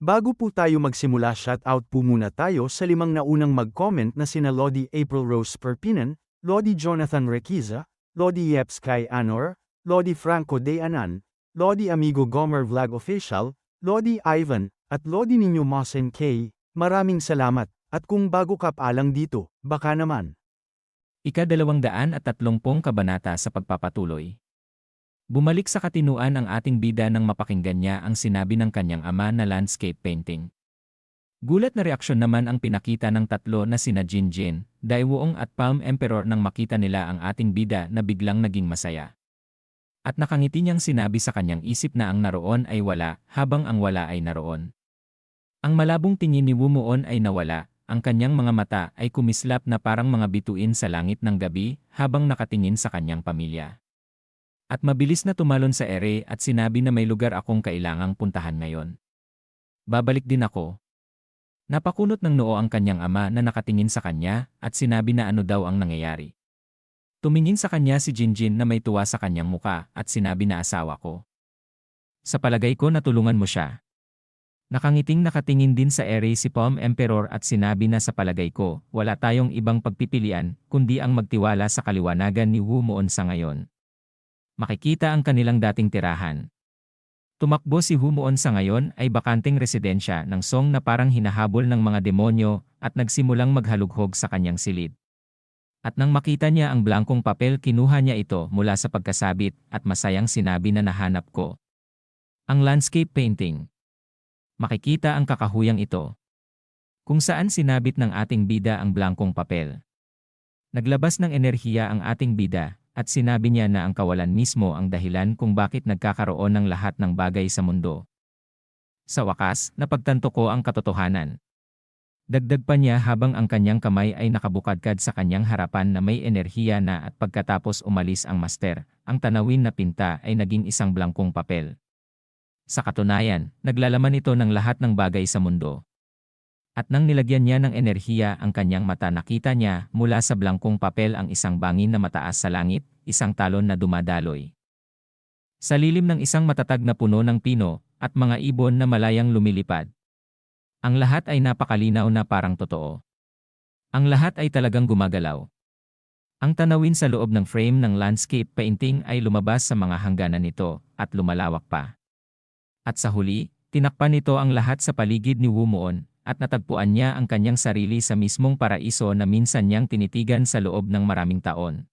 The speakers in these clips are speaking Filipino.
Bago po tayo magsimula shoutout po muna tayo sa limang naunang mag-comment na sina Lodi April Rose Perpinan, Lodi Jonathan Requiza, Lodi Yeps Kai Anor, Lodi Franco De Anan, Lodi Amigo Gomer Vlog Official, Lodi Ivan, at Lodi Ninyo Mosen K. Maraming salamat, at kung bago ka pa lang dito, baka naman. Ika-dalawang daan at tatlumpong kabanata sa pagpapatuloy. Bumalik sa katinuan ang ating bida nang mapakinggan niya ang sinabi ng kanyang ama na landscape painting. Gulat na reaksyon naman ang pinakita ng tatlo na sina Jinjin, Daiwuong at Palm Emperor nang makita nila ang ating bida na biglang naging masaya. At nakangiti niyang sinabi sa kanyang isip na ang naroon ay wala, habang ang wala ay naroon. Ang malabong tingin ni Wumuon ay nawala, ang kanyang mga mata ay kumislap na parang mga bituin sa langit ng gabi habang nakatingin sa kanyang pamilya. At mabilis na tumalon sa ere at sinabi na may lugar akong kailangang puntahan ngayon. Babalik din ako. Napakunot ng noo ang kanyang ama na nakatingin sa kanya at sinabi na ano daw ang nangyayari. Tumingin sa kanya si Jinjin na may tuwa sa kanyang muka at sinabi na asawa ko. Sa palagay ko natulungan mo siya. Nakangiting nakatingin din sa ere si Palm Emperor at sinabi na sa palagay ko, wala tayong ibang pagpipilian kundi ang magtiwala sa kaliwanagan ni Wu Moon sa ngayon makikita ang kanilang dating tirahan. Tumakbo si Humuon sa ngayon ay bakanteng residensya ng Song na parang hinahabol ng mga demonyo at nagsimulang maghalughog sa kanyang silid. At nang makita niya ang blankong papel kinuha niya ito mula sa pagkasabit at masayang sinabi na nahanap ko. Ang landscape painting. Makikita ang kakahuyang ito. Kung saan sinabit ng ating bida ang blankong papel. Naglabas ng enerhiya ang ating bida at sinabi niya na ang kawalan mismo ang dahilan kung bakit nagkakaroon ng lahat ng bagay sa mundo. Sa wakas, napagtanto ko ang katotohanan. Dagdag pa niya habang ang kanyang kamay ay nakabukadkad sa kanyang harapan na may enerhiya na at pagkatapos umalis ang master, ang tanawin na pinta ay naging isang blangkong papel. Sa katunayan, naglalaman ito ng lahat ng bagay sa mundo. At nang nilagyan niya ng enerhiya ang kanyang mata nakita niya mula sa blangkong papel ang isang bangin na mataas sa langit, isang talon na dumadaloy. Sa lilim ng isang matatag na puno ng pino, at mga ibon na malayang lumilipad. Ang lahat ay napakalinaw na parang totoo. Ang lahat ay talagang gumagalaw. Ang tanawin sa loob ng frame ng landscape painting ay lumabas sa mga hangganan nito at lumalawak pa. At sa huli, tinakpan nito ang lahat sa paligid ni Wumuon at natagpuan niya ang kanyang sarili sa mismong paraiso na minsan niyang tinitigan sa loob ng maraming taon.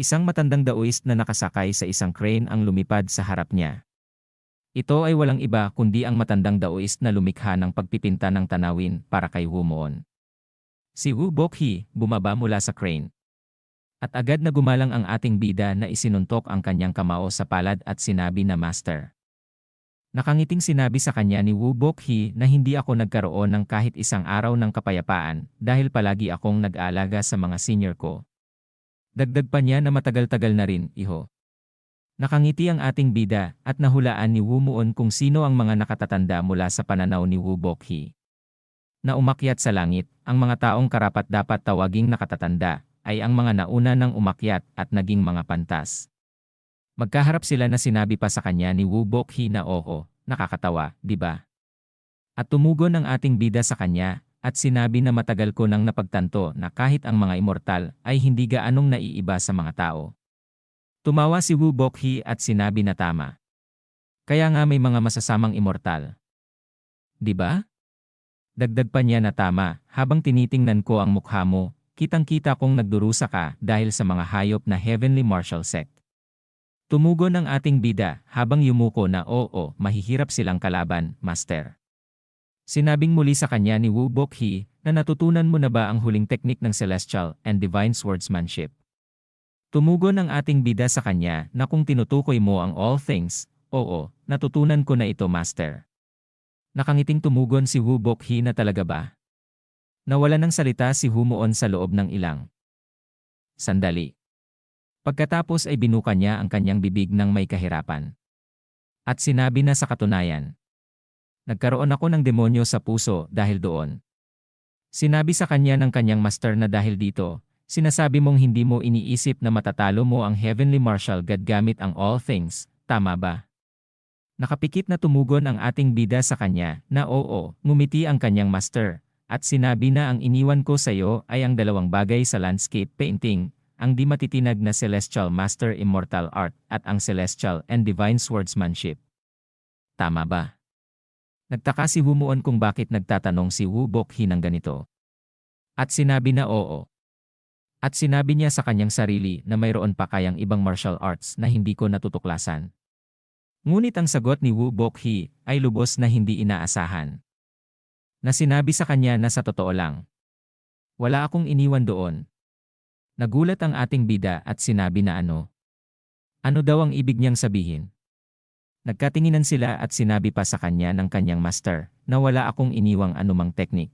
Isang matandang daoist na nakasakay sa isang crane ang lumipad sa harap niya. Ito ay walang iba kundi ang matandang daoist na lumikha ng pagpipinta ng tanawin para kay Wumoon. Si Wu Bokhi bumaba mula sa crane. At agad na gumalang ang ating bida na isinuntok ang kanyang kamao sa palad at sinabi na Master. Nakangiting sinabi sa kanya ni Wu Bokhi na hindi ako nagkaroon ng kahit isang araw ng kapayapaan dahil palagi akong nag-aalaga sa mga senior ko. Dagdag pa niya na matagal-tagal na rin, iho. Nakangiti ang ating bida at nahulaan ni Wu Muon kung sino ang mga nakatatanda mula sa pananaw ni Wu Bokhi. Na umakyat sa langit, ang mga taong karapat dapat tawaging nakatatanda, ay ang mga nauna ng umakyat at naging mga pantas. Magkaharap sila na sinabi pa sa kanya ni Wu Bokhi na oo, nakakatawa, di ba? At tumugon ang ating bida sa kanya, at sinabi na matagal ko nang napagtanto na kahit ang mga immortal ay hindi gaanong naiiba sa mga tao. Tumawa si Wu Bokhi at sinabi na tama. Kaya nga may mga masasamang immortal. Di ba? Dagdag pa niya na tama, habang tinitingnan ko ang mukha mo, kitang-kita kong nagdurusa ka dahil sa mga hayop na Heavenly Martial Sect. Tumugon ang ating bida habang yumuko na oo, mahihirap silang kalaban, Master. Sinabing muli sa kanya ni Wu Bokhi na natutunan mo na ba ang huling teknik ng Celestial and Divine Swordsmanship. Tumugon ang ating bida sa kanya na kung tinutukoy mo ang all things, oo, natutunan ko na ito Master. Nakangiting tumugon si Wu Bokhi na talaga ba? Nawala ng salita si Humuon sa loob ng ilang. Sandali. Pagkatapos ay binuka niya ang kanyang bibig ng may kahirapan. At sinabi na sa katunayan. Nagkaroon ako ng demonyo sa puso dahil doon. Sinabi sa kanya ng kanyang master na dahil dito, sinasabi mong hindi mo iniisip na matatalo mo ang Heavenly Martial God gamit ang all things, tama ba? Nakapikit na tumugon ang ating bida sa kanya na oo, ngumiti ang kanyang master, at sinabi na ang iniwan ko sa iyo ay ang dalawang bagay sa landscape painting, ang di matitinag na Celestial Master Immortal Art at ang Celestial and Divine Swordsmanship. Tama ba? Nagtaka si Humuon kung bakit nagtatanong si Wu Bokhi ng ganito. At sinabi na oo. At sinabi niya sa kanyang sarili na mayroon pa kayang ibang martial arts na hindi ko natutuklasan. Ngunit ang sagot ni Wu Bokhi ay lubos na hindi inaasahan. Na sinabi sa kanya na sa totoo lang. Wala akong iniwan doon. Nagulat ang ating bida at sinabi na ano. Ano daw ang ibig niyang sabihin? Nagkatinginan sila at sinabi pa sa kanya ng kanyang master na wala akong iniwang anumang teknik.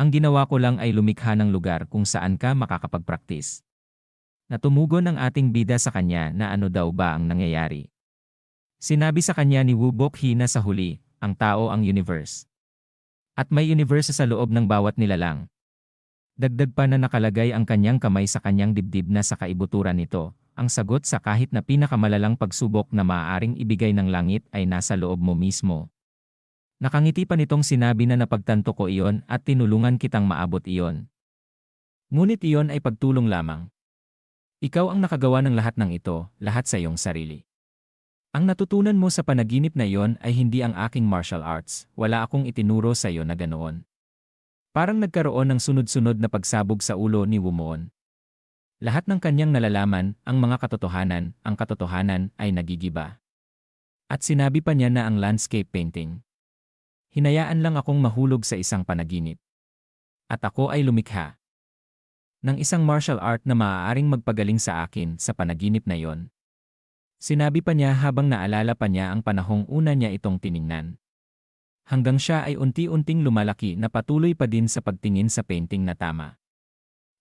Ang ginawa ko lang ay lumikha ng lugar kung saan ka makakapagpraktis. Natumugon ating bida sa kanya na ano daw ba ang nangyayari. Sinabi sa kanya ni Wu Bokhi na sa huli, ang tao ang universe. At may universe sa loob ng bawat nilalang. Dagdag pa na nakalagay ang kanyang kamay sa kanyang dibdib na sa kaibuturan nito. Ang sagot sa kahit na pinakamalalang pagsubok na maaaring ibigay ng langit ay nasa loob mo mismo. Nakangiti pa nitong sinabi na napagtanto ko iyon at tinulungan kitang maabot iyon. Ngunit iyon ay pagtulong lamang. Ikaw ang nakagawa ng lahat ng ito, lahat sa iyong sarili. Ang natutunan mo sa panaginip na iyon ay hindi ang aking martial arts, wala akong itinuro sa iyo na ganoon. Parang nagkaroon ng sunod-sunod na pagsabog sa ulo ni Wumoon. Lahat ng kanyang nalalaman, ang mga katotohanan, ang katotohanan ay nagigiba. At sinabi pa niya na ang landscape painting. Hinayaan lang akong mahulog sa isang panaginip. At ako ay lumikha. Ng isang martial art na maaaring magpagaling sa akin sa panaginip na yon. Sinabi pa niya habang naalala pa niya ang panahong una niya itong tiningnan. Hanggang siya ay unti-unting lumalaki na patuloy pa din sa pagtingin sa painting na tama.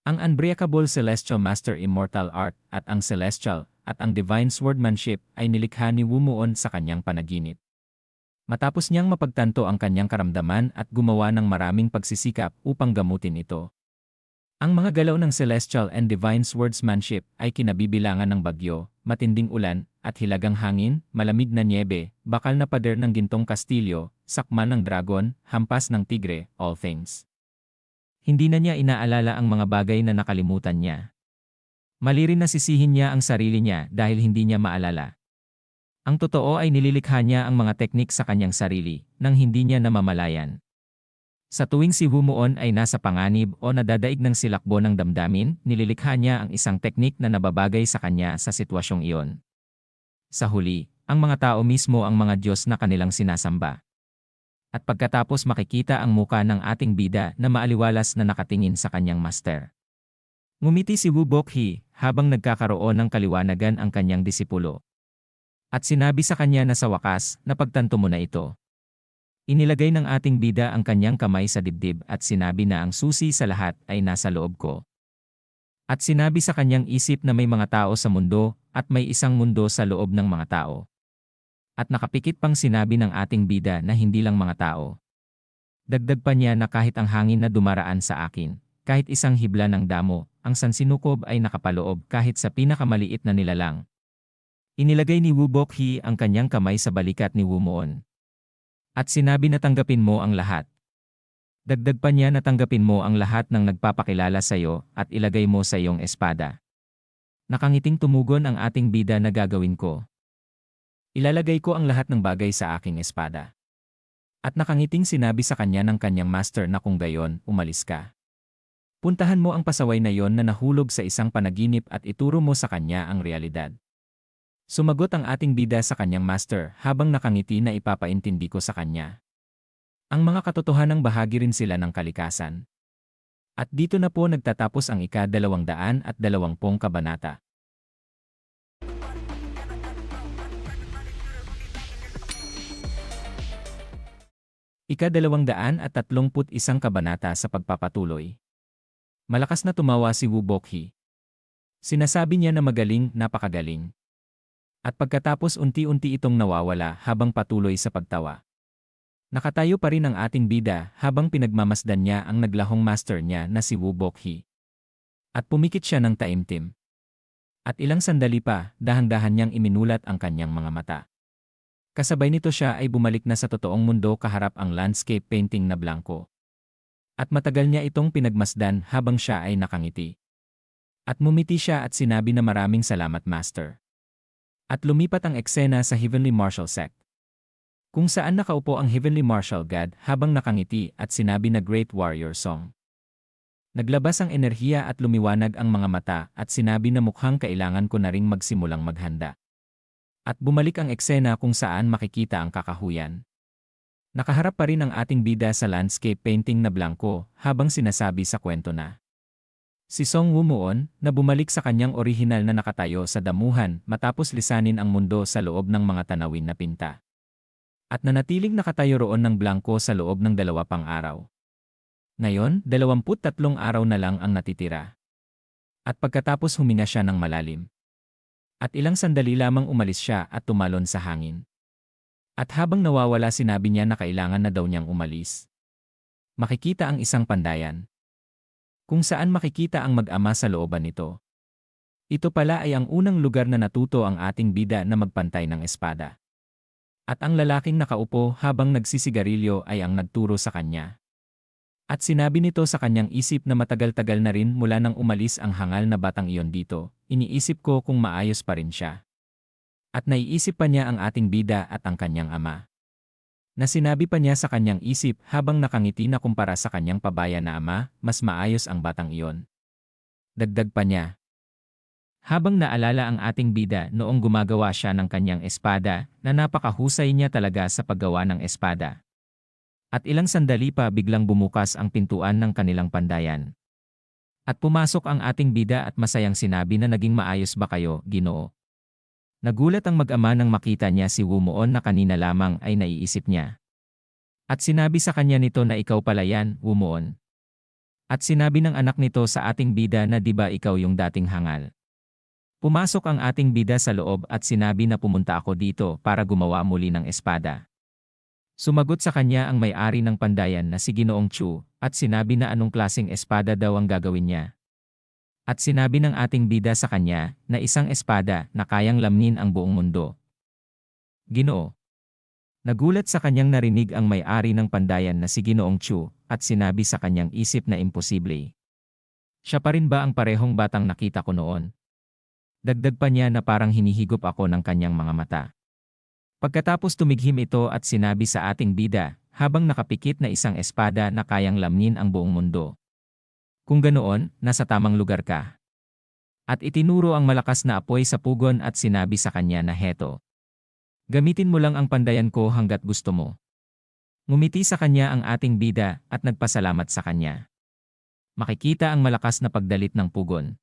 Ang Unbreakable Celestial Master Immortal Art at ang Celestial at ang Divine Swordmanship ay nilikha ni Wumuon sa kanyang panaginip. Matapos niyang mapagtanto ang kanyang karamdaman at gumawa ng maraming pagsisikap upang gamutin ito. Ang mga galaw ng Celestial and Divine Swordsmanship ay kinabibilangan ng bagyo, matinding ulan, at hilagang hangin, malamig na niebe, bakal na pader ng gintong kastilyo, sakman ng dragon, hampas ng tigre, all things. Hindi na niya inaalala ang mga bagay na nakalimutan niya. Mali rin nasisihin niya ang sarili niya dahil hindi niya maalala. Ang totoo ay nililikha niya ang mga teknik sa kanyang sarili nang hindi niya namamalayan. Sa tuwing si Humuon ay nasa panganib o nadadaig ng silakbo ng damdamin, nililikha niya ang isang teknik na nababagay sa kanya sa sitwasyong iyon. Sa huli, ang mga tao mismo ang mga Diyos na kanilang sinasamba. At pagkatapos makikita ang muka ng ating bida na maaliwalas na nakatingin sa kanyang master. Ngumiti si Wu Bokhi habang nagkakaroon ng kaliwanagan ang kanyang disipulo. At sinabi sa kanya na sa wakas, napagtanto mo na ito. Inilagay ng ating bida ang kanyang kamay sa dibdib at sinabi na ang susi sa lahat ay nasa loob ko. At sinabi sa kanyang isip na may mga tao sa mundo at may isang mundo sa loob ng mga tao. At nakapikit pang sinabi ng ating bida na hindi lang mga tao. Dagdag pa niya na kahit ang hangin na dumaraan sa akin, kahit isang hibla ng damo, ang sansinukob ay nakapaloob kahit sa pinakamaliit na nilalang. Inilagay ni Wu Bokhi ang kanyang kamay sa balikat ni Wu Moon. At sinabi na tanggapin mo ang lahat. Dagdag pa niya na tanggapin mo ang lahat ng nagpapakilala sa iyo at ilagay mo sa iyong espada. Nakangiting tumugon ang ating bida na gagawin ko. Ilalagay ko ang lahat ng bagay sa aking espada. At nakangiting sinabi sa kanya ng kanyang master na kung gayon, umalis ka. Puntahan mo ang pasaway na yon na nahulog sa isang panaginip at ituro mo sa kanya ang realidad. Sumagot ang ating bida sa kanyang master habang nakangiti na ipapaintindi ko sa kanya. Ang mga katotohanang bahagi rin sila ng kalikasan. At dito na po nagtatapos ang ika-dalawang daan at dalawampung kabanata. Ika-dalawang daan at tatlumput isang kabanata sa pagpapatuloy. Malakas na tumawa si Wu Bokhi. Sinasabi niya na magaling, napakagaling. At pagkatapos unti-unti itong nawawala habang patuloy sa pagtawa. Nakatayo pa rin ang ating bida habang pinagmamasdan niya ang naglahong master niya na si Wu Bokhi. At pumikit siya ng taimtim. At ilang sandali pa, dahan-dahan niyang iminulat ang kanyang mga mata. Kasabay nito siya ay bumalik na sa totoong mundo kaharap ang landscape painting na blanco. At matagal niya itong pinagmasdan habang siya ay nakangiti. At mumiti siya at sinabi na maraming salamat Master. At lumipat ang eksena sa Heavenly Martial Sect. Kung saan nakaupo ang Heavenly Martial God habang nakangiti at sinabi na Great Warrior Song. Naglabas ang enerhiya at lumiwanag ang mga mata at sinabi na mukhang kailangan ko na ring magsimulang maghanda. At bumalik ang eksena kung saan makikita ang kakahuyan. Nakaharap pa rin ang ating bida sa landscape painting na blanco habang sinasabi sa kwento na. Si Song Wumuon na bumalik sa kanyang orihinal na nakatayo sa damuhan matapos lisanin ang mundo sa loob ng mga tanawin na pinta. At nanatiling nakatayo roon ng blanco sa loob ng dalawa pang araw. Ngayon, 23 araw na lang ang natitira. At pagkatapos huminga siya ng malalim. At ilang sandali lamang umalis siya at tumalon sa hangin. At habang nawawala sinabi niya na kailangan na daw niyang umalis. Makikita ang isang pandayan. Kung saan makikita ang mag-ama sa looban nito. Ito pala ay ang unang lugar na natuto ang ating bida na magpantay ng espada. At ang lalaking nakaupo habang nagsisigarilyo ay ang nagturo sa kanya. At sinabi nito sa kanyang isip na matagal-tagal na rin mula nang umalis ang hangal na batang iyon dito, iniisip ko kung maayos pa rin siya. At naiisip pa niya ang ating bida at ang kanyang ama. Na sinabi pa niya sa kanyang isip habang nakangiti na kumpara sa kanyang pabaya na ama, mas maayos ang batang iyon. Dagdag pa niya. Habang naalala ang ating bida noong gumagawa siya ng kanyang espada, na napakahusay niya talaga sa paggawa ng espada. At ilang sandali pa biglang bumukas ang pintuan ng kanilang pandayan. At pumasok ang ating bida at masayang sinabi na naging maayos ba kayo, ginoo. Nagulat ang mag-ama nang makita niya si Wumuon na kanina lamang ay naiisip niya. At sinabi sa kanya nito na ikaw pala yan, Wumuon. At sinabi ng anak nito sa ating bida na di ba ikaw yung dating hangal. Pumasok ang ating bida sa loob at sinabi na pumunta ako dito para gumawa muli ng espada. Sumagot sa kanya ang may-ari ng pandayan na si Ginoong Chu, at sinabi na anong klaseng espada daw ang gagawin niya. At sinabi ng ating bida sa kanya na isang espada na kayang lamnin ang buong mundo. Ginoo. Nagulat sa kanyang narinig ang may-ari ng pandayan na si Ginoong Chu, at sinabi sa kanyang isip na imposible. Siya pa rin ba ang parehong batang nakita ko noon? Dagdag pa niya na parang hinihigop ako ng kanyang mga mata. Pagkatapos tumighim ito at sinabi sa ating bida, habang nakapikit na isang espada na kayang lamnin ang buong mundo. Kung ganoon, nasa tamang lugar ka. At itinuro ang malakas na apoy sa pugon at sinabi sa kanya na heto. Gamitin mo lang ang pandayan ko hanggat gusto mo. Ngumiti sa kanya ang ating bida at nagpasalamat sa kanya. Makikita ang malakas na pagdalit ng pugon.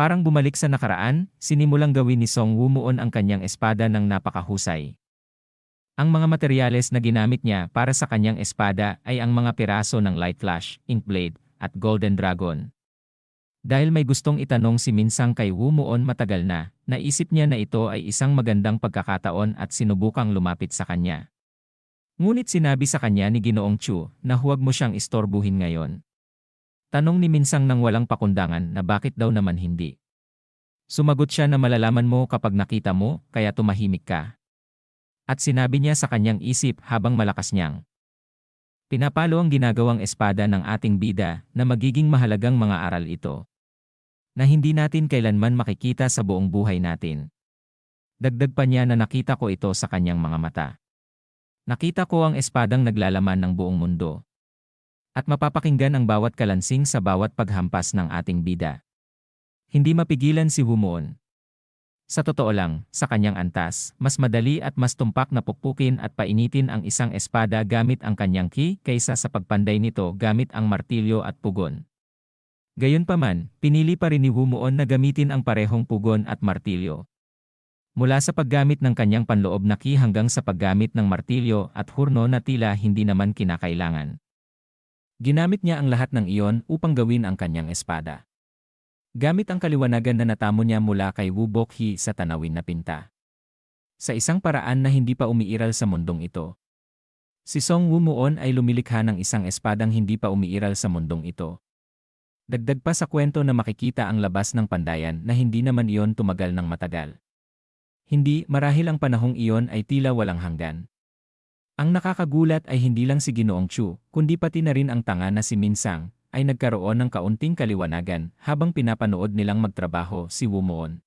Parang bumalik sa nakaraan, sinimulang gawin ni Song Wumuon ang kanyang espada ng napakahusay. Ang mga materyales na ginamit niya para sa kanyang espada ay ang mga piraso ng Light Flash, Ink Blade, at Golden Dragon. Dahil may gustong itanong si Minsang kay Wumuon matagal na, naisip niya na ito ay isang magandang pagkakataon at sinubukang lumapit sa kanya. Ngunit sinabi sa kanya ni Ginoong Chu na huwag mo siyang istorbuhin ngayon. Tanong ni Minsang nang walang pakundangan na bakit daw naman hindi. Sumagot siya na malalaman mo kapag nakita mo, kaya tumahimik ka. At sinabi niya sa kanyang isip habang malakas niyang. Pinapalo ang ginagawang espada ng ating bida na magiging mahalagang mga aral ito. Na hindi natin kailanman makikita sa buong buhay natin. Dagdag pa niya na nakita ko ito sa kanyang mga mata. Nakita ko ang espadang naglalaman ng buong mundo at mapapakinggan ang bawat kalansing sa bawat paghampas ng ating bida. Hindi mapigilan si Wumuon. Sa totoo lang, sa kanyang antas, mas madali at mas tumpak na pukpukin at painitin ang isang espada gamit ang kanyang ki kaysa sa pagpanday nito gamit ang martilyo at pugon. Gayunpaman, pinili pa rin ni Wumuon na gamitin ang parehong pugon at martilyo. Mula sa paggamit ng kanyang panloob na ki hanggang sa paggamit ng martilyo at hurno na tila hindi naman kinakailangan. Ginamit niya ang lahat ng iyon upang gawin ang kanyang espada. Gamit ang kaliwanagan na natamo niya mula kay Wu Bokhi sa tanawin na pinta. Sa isang paraan na hindi pa umiiral sa mundong ito. Si Song Wumuon ay lumilikha ng isang espadang hindi pa umiiral sa mundong ito. Dagdag pa sa kwento na makikita ang labas ng pandayan na hindi naman iyon tumagal ng matagal. Hindi, marahil ang panahong iyon ay tila walang hanggan. Ang nakakagulat ay hindi lang si Ginoong Chu, kundi pati na rin ang tanga na si Minsang, ay nagkaroon ng kaunting kaliwanagan habang pinapanood nilang magtrabaho si Wumoon.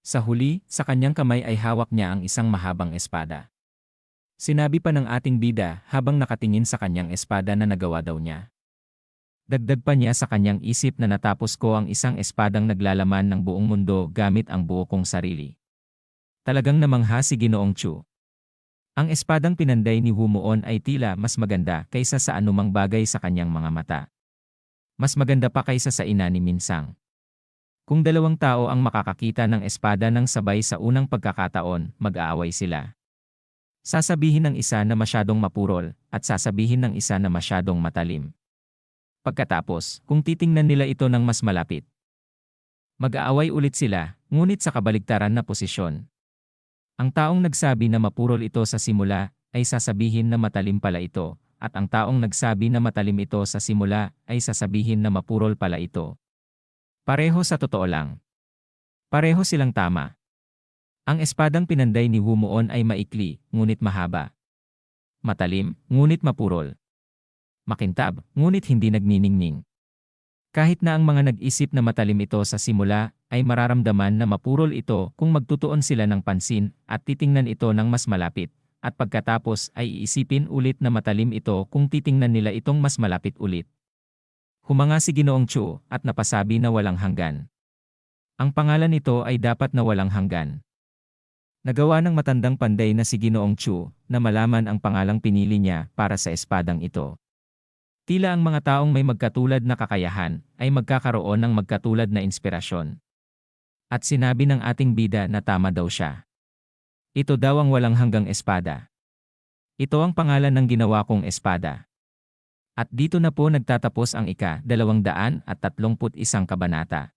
Sa huli, sa kanyang kamay ay hawak niya ang isang mahabang espada. Sinabi pa ng ating bida habang nakatingin sa kanyang espada na nagawa daw niya. Dagdag pa niya sa kanyang isip na natapos ko ang isang espadang naglalaman ng buong mundo gamit ang buo kong sarili. Talagang namangha si Ginoong Chu. Ang espadang pinanday ni Humuon ay tila mas maganda kaysa sa anumang bagay sa kanyang mga mata. Mas maganda pa kaysa sa ina ni Minsang. Kung dalawang tao ang makakakita ng espada ng sabay sa unang pagkakataon, mag-aaway sila. Sasabihin ng isa na masyadong mapurol, at sasabihin ng isa na masyadong matalim. Pagkatapos, kung titingnan nila ito ng mas malapit, mag-aaway ulit sila, ngunit sa kabaligtaran na posisyon. Ang taong nagsabi na mapurol ito sa simula, ay sasabihin na matalim pala ito, at ang taong nagsabi na matalim ito sa simula, ay sasabihin na mapurol pala ito. Pareho sa totoo lang. Pareho silang tama. Ang espadang pinanday ni Humuon ay maikli, ngunit mahaba. Matalim, ngunit mapurol. Makintab, ngunit hindi nagniningning. Kahit na ang mga nag-isip na matalim ito sa simula, ay mararamdaman na mapurol ito kung magtutuon sila ng pansin at titingnan ito ng mas malapit, at pagkatapos ay iisipin ulit na matalim ito kung titingnan nila itong mas malapit ulit. Humanga si Ginoong Chu at napasabi na walang hanggan. Ang pangalan nito ay dapat na walang hanggan. Nagawa ng matandang panday na si Ginoong Chu na malaman ang pangalang pinili niya para sa espadang ito. Tila ang mga taong may magkatulad na kakayahan ay magkakaroon ng magkatulad na inspirasyon. At sinabi ng ating bida na tama daw siya. Ito daw ang walang hanggang espada. Ito ang pangalan ng ginawa kong espada. At dito na po nagtatapos ang ika-231 kabanata.